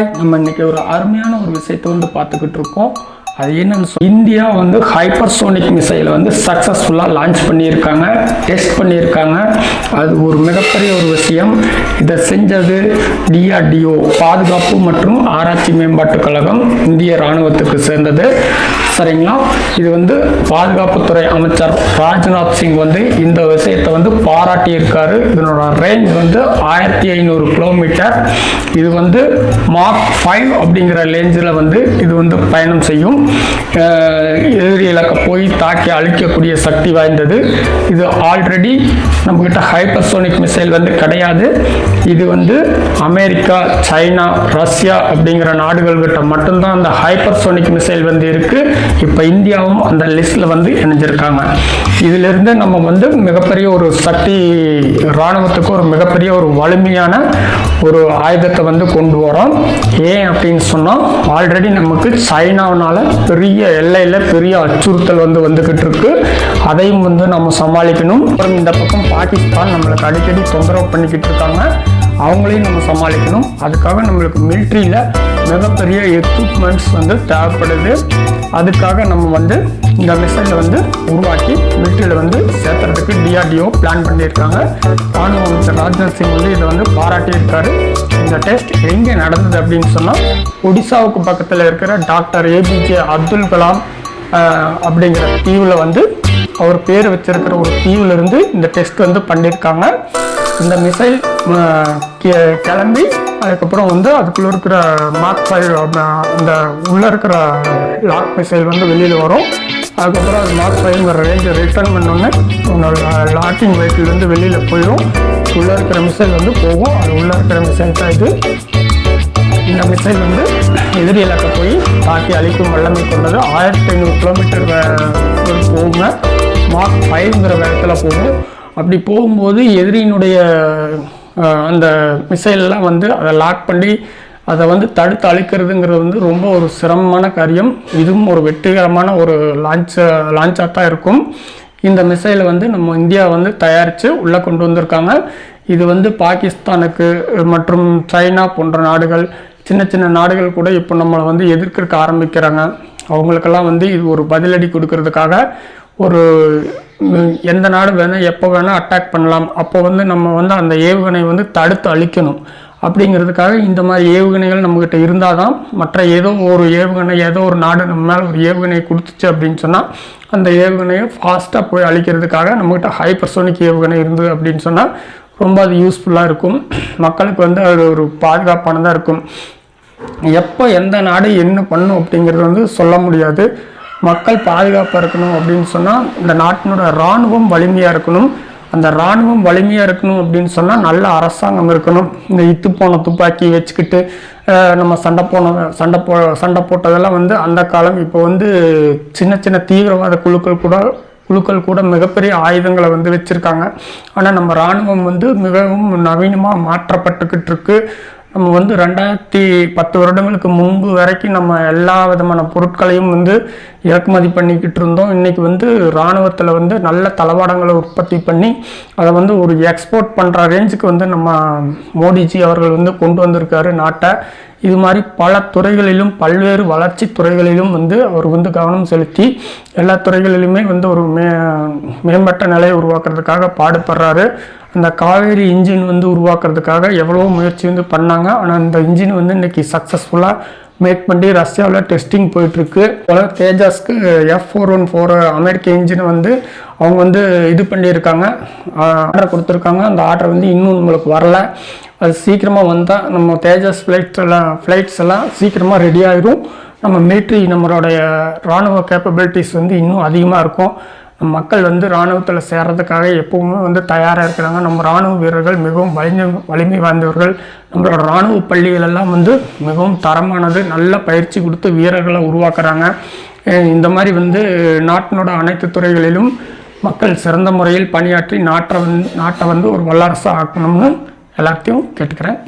நம்ம இன்னைக்கு ஒரு அருமையான ஒரு விஷயத்தை வந்து பார்த்துக்கிட்டு இருக்கோம். அது என்னன்னு இந்தியா வந்து ஹைப்பர்சோனிக் மிசைலை வந்து சக்ஸஸ்ஃபுல்லாக லான்ச் பண்ணியிருக்காங்க டெஸ்ட் பண்ணியிருக்காங்க. அது ஒரு மிகப்பெரிய ஒரு விஷயம். இதை செஞ்சது டிஆர்டிஓ பாதுகாப்பு மற்றும் ஆராய்ச்சி மேம்பாட்டுக் கழகம் இந்திய இராணுவத்துக்கு சேர்ந்தது. சரிங்களா? இது வந்து பாதுகாப்புத்துறை அமைச்சர் ராஜ்நாத் சிங் வந்து இந்த விஷயத்தை வந்து பாராட்டியிருக்காரு. இதனோட ரேஞ்ச் வந்து ஆயிரத்தி ஐநூறு கிலோமீட்டர் இது வந்து மார்க் ஃபைவ் அப்படிங்கிற ரேஞ்சில் வந்து இது வந்து பயணம் செய்யும். எதிரி இலக்க போய் தாக்கி அழிக்கக்கூடிய சக்தி வாய்ந்தது. இது ஆல்ரெடி நம்மக்கிட்ட ஹைப்பர்சோனிக் மிசைல் வந்து கிடையாது. இது வந்து அமெரிக்கா சைனா ரஷ்யா அப்படிங்கிற நாடுகள்கிட்ட மட்டும்தான் அந்த ஹைப்பர்சோனிக் மிசைல் வந்து இருக்குது இப்போ இந்தியாவும் அந்த லிஸ்ட்ல வந்து இணைஞ்சிருக்காங்க. இதிலிருந்து நம்ம வந்து மிகப்பெரிய ஒரு சக்தி இராணுவத்துக்கு ஒரு மிகப்பெரிய ஒரு வலிமையான ஒரு ஆயுதத்தை வந்து கொண்டு வரோம். ஏன் அப்படின்னு சொன்னால் ஆல்ரெடி நமக்கு சைனாவினால பெரிய எல்லையில் பெரிய அச்சுறுத்தல் வந்து வந்துகிட்டு இருக்கு. அதையும் வந்து நம்ம சமாளிக்கணும். அப்புறம் இந்த பக்கம் பாகிஸ்தான் நம்மளுக்கு அடிக்கடி தொந்தரவு பண்ணிக்கிட்டு இருக்காங்க. அவங்களையும் நம்ம சமாளிக்கணும். அதுக்காக நம்மளுக்கு மிலிட்ரியில் மிகப்பெரிய எக்யூப்மெண்ட்ஸ் வந்து தேவைப்படுது. அதுக்காக நம்ம வந்து இந்த மிசைலை வந்து உருவாக்கி மிலிட்ரியில் வந்து சேர்த்துறதுக்கு டிஆர்டிஓ பிளான் பண்ணியிருக்காங்க. ராணுவ அமைச்சர் ராஜ்நாத் சிங் வந்து இதை வந்து பாராட்டியிருக்காரு. இந்த டெஸ்ட் எங்கே நடந்தது அப்படின்னு சொன்னால் ஒடிசாவுக்கு பக்கத்தில் இருக்கிற டாக்டர் ஏபிஜே அப்துல் கலாம் அப்படிங்கிற தீவில் வந்து அவர் பேர் வச்சிருக்கிற ஒரு தீவுலேருந்து இந்த டெஸ்ட் வந்து பண்ணியிருக்காங்க. இந்த மிசைல் கிளம்பி அதுக்கப்புறம் வந்து அதுக்குள்ளே இருக்கிற மார்க் ஃபைவ் அந்த உள்ளே இருக்கிற லாக் மிசைல் வந்து வெளியில் வரும். அதுக்கப்புறம் அது மார்க் ஃபைவ்ங்கிற ரேஞ்சை ரிட்டர்ன் பண்ணோன்னே லாக்கிங் வெஹிக்கிள் வந்து வெளியில் போயிடும் உள்ளே இருக்கிற மிசைல் வந்து போகும். அது உள்ளே இருக்கிற மிசைல் தான் இது. இந்த மிசைல் வந்து எதிரி இலக்க போய் தாக்கி அழிக்கும் வல்லமை கொண்டது. ஆயிரத்தி ஐநூறு கிலோமீட்டர் போகுங்க. மார்க் ஃபைவ்ங்கிற வேகத்தில் போகும். அப்படி போகும்போது எதிரியினுடைய அந்த மிசைலெலாம் வந்து அதை லாக் பண்ணி அதை வந்து தடுத்து அழிக்கிறதுங்கிறது வந்து ரொம்ப ஒரு சிரமமான காரியம். இதுவும் ஒரு வெற்றிகரமான ஒரு லான்ச் லான்ச்சாக தான் இருக்கும். இந்த மிசைலை வந்து நம்ம இந்தியா வந்து தயாரித்து உள்ளே கொண்டு வந்திருக்காங்க. இது வந்து பாகிஸ்தானுக்கு மற்றும் சைனா போன்ற நாடுகள் சின்ன சின்ன நாடுகள் கூட இப்போ நம்மளை வந்து எதிர்க்கிறக்க ஆரம்பிக்கிறாங்க. அவங்களுக்கெல்லாம் வந்து இது ஒரு பதிலடி கொடுக்கறதுக்காக ஒரு எந்த நாடு வேணால் எப்போ வேணால் அட்டாக் பண்ணலாம். அப்போ வந்து நம்ம வந்து அந்த ஏவுகணை வந்து தடுத்து அழிக்கணும். அப்படிங்கிறதுக்காக இந்த மாதிரி ஏவுகணைகள் நம்மக்கிட்ட இருந்தால் தான் மற்ற ஏதோ ஒரு ஏவுகணை ஏதோ ஒரு நாடு நம்ம மேலே ஒரு ஏவுகணையை கொடுத்துச்சு அப்படின்னு சொன்னால் அந்த ஏவுகணையை ஃபாஸ்ட்டாக போய் அழிக்கிறதுக்காக நம்மக்கிட்ட ஹைப்பர்சோனிக் ஏவுகணை இருந்தது அப்படின்னு சொன்னால் ரொம்ப அது யூஸ்ஃபுல்லாக இருக்கும். மக்களுக்கு வந்து அது ஒரு பாதுகாப்பானதாக இருக்கும். எப்போ எந்த நாடு என்ன பண்ணும் அப்படிங்கிறது வந்து சொல்ல முடியாது. மக்கள் பாதுகாப்பாக இருக்கணும் அப்படின்னு சொன்னால் இந்த நாட்டினோட இராணுவம் வலிமையாக இருக்கணும். அந்த இராணுவம் வலிமையாக இருக்கணும் அப்படின்னு சொன்னால் நல்ல அரசாங்கம் இருக்கணும். இந்த இத்து போன துப்பாக்கி வச்சுக்கிட்டு நம்ம சண்டை போன சண்டை போ சண்டை போட்டதெல்லாம் வந்து அந்த காலம் இப்போ வந்து சின்ன சின்ன தீவிரவாத குழுக்கள் கூட குழுக்கள் கூட மிகப்பெரிய ஆயுதங்களை வந்து வச்சுருக்காங்க. ஆனால் நம்ம இராணுவம் வந்து மிகவும் நவீனமாக மாற்றப்பட்டுக்கிட்டு இருக்குது நம்ம வந்து ரெண்டாயிரத்தி பத்து வருடங்களுக்கு முன்பு வரைக்கும் நம்ம எல்லா விதமான பொருட்களையும் வந்து இறக்குமதி பண்ணிக்கிட்டு இருந்தோம். இன்றைக்கி வந்து இராணுவத்தில் வந்து நல்ல தளவாடங்களை உற்பத்தி பண்ணி அதை வந்து ஒரு எக்ஸ்போர்ட் பண்ணுற ரேஞ்சுக்கு வந்து நம்ம மோடிஜி அவர்கள் வந்து கொண்டு வந்திருக்காரு நாட்டை. இது மாதிரி பல துறைகளிலும் பல்வேறு வளர்ச்சி துறைகளிலும் வந்து அவர் வந்து கவனம் செலுத்தி எல்லா துறைகளிலுமே வந்து ஒரு மே மேம்பட்ட நிலையை உருவாக்குறதுக்காக பாடுபடுறாரு. அந்த காவேரி இன்ஜின் வந்து உருவாக்குறதுக்காக எவ்வளவோ முயற்சி வந்து பண்ணாங்க. ஆனால் அந்த இன்ஜின் வந்து இன்றைக்கி சக்ஸஸ்ஃபுல்லாக மேக் பண்ணி ரஷ்யாவில் டெஸ்டிங் போயிட்டுருக்கு. போல தேஜாஸ்க்கு எஃப் ஃபோர் ஒன் ஃபோர் அமெரிக்க இன்ஜினை வந்து அவங்க வந்து இது பண்ணியிருக்காங்க. ஆர்டர் கொடுத்துருக்காங்க. அந்த ஆர்டர் வந்து இன்னும் நம்மளுக்கு வரல. அது சீக்கிரமாக வந்தால் நம்ம தேஜஸ் ஃப்ளைட்ஸ் எல்லாம் ஃப்ளைட்ஸ் எல்லாம் சீக்கிரமாக ரெடி ஆயிரும். நம்ம மிலிட்ரி நம்மளுடைய இராணுவ கேப்பபிலிட்டிஸ் வந்து இன்னும் அதிகமாக இருக்கும். மக்கள் வந்து இராணுவத்தில் சேர்றதுக்காக எப்பவுமே வந்து தயாராக இருக்கிறாங்க. நம்ம இராணுவ வீரர்கள் மிகவும் வலிமை வலிமை வாய்ந்தவர்கள். நம்மளோட இராணுவ பள்ளிகளெல்லாம் வந்து மிகவும் தரமானது நல்ல பயிற்சி கொடுத்து வீரர்களை உருவாக்குறாங்க. இந்த மாதிரி வந்து நாட்டினோட அனைத்து துறைகளிலும் மக்கள் சிறந்த முறையில் பணியாற்றி நாட்டை வந்து நாட்டை வந்து ஒரு வல்லரசாக ஆக்கணும்னு எல்லாத்தையும் கேட்டுக்கிறேன்.